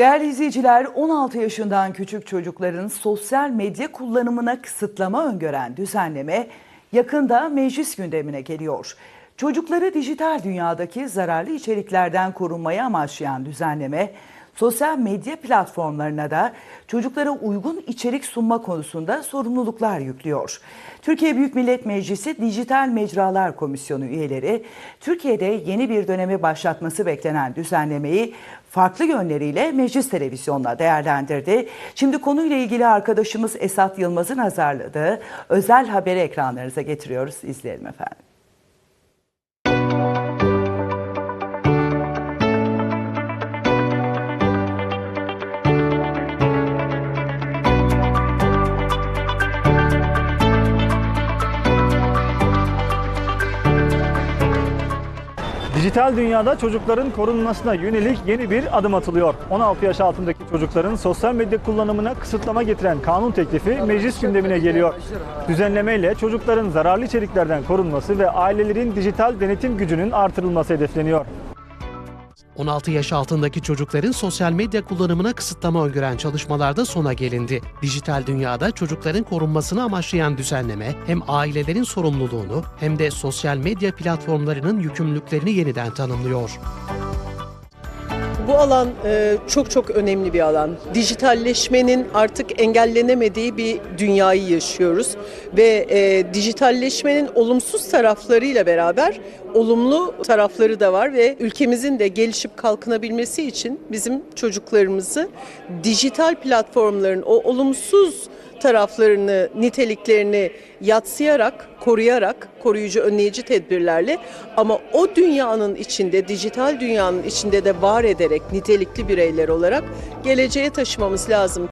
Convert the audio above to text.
Değerli izleyiciler, 16 yaşından küçük çocukların sosyal medya kullanımına kısıtlama öngören düzenleme yakında meclis gündemine geliyor. Çocukları dijital dünyadaki zararlı içeriklerden korunmayı amaçlayan düzenleme, sosyal medya platformlarına da çocuklara uygun içerik sunma konusunda sorumluluklar yüklüyor. Türkiye Büyük Millet Meclisi Dijital Mecralar Komisyonu üyeleri Türkiye'de yeni bir dönemi başlatması beklenen düzenlemeyi farklı yönleriyle meclis televizyonla değerlendirdi. Şimdi konuyla ilgili arkadaşımız Esat Yılmaz'ın hazırladığı özel haberi ekranlarınıza getiriyoruz. İzleyelim efendim. Dijital dünyada çocukların korunmasına yönelik yeni bir adım atılıyor. 16 yaş altındaki çocukların sosyal medya kullanımına kısıtlama getiren kanun teklifi meclis gündemine geliyor. Düzenlemeyle çocukların zararlı içeriklerden korunması ve ailelerin dijital denetim gücünün artırılması hedefleniyor. 16 yaş altındaki çocukların sosyal medya kullanımına kısıtlama öngören çalışmalarda sona gelindi. Dijital dünyada çocukların korunmasını amaçlayan düzenleme hem ailelerin sorumluluğunu hem de sosyal medya platformlarının yükümlülüklerini yeniden tanımlıyor. Bu alan e, çok çok önemli bir alan. Dijitalleşmenin artık engellenemediği bir dünyayı yaşıyoruz ve e, dijitalleşmenin olumsuz taraflarıyla beraber olumlu tarafları da var ve ülkemizin de gelişip kalkınabilmesi için bizim çocuklarımızı dijital platformların o olumsuz taraflarını, niteliklerini yatsıyarak, koruyarak, koruyucu önleyici tedbirlerle ama o dünyanın içinde, dijital dünyanın içinde de var ederek nitelikli bireyler olarak geleceğe taşımamız lazım.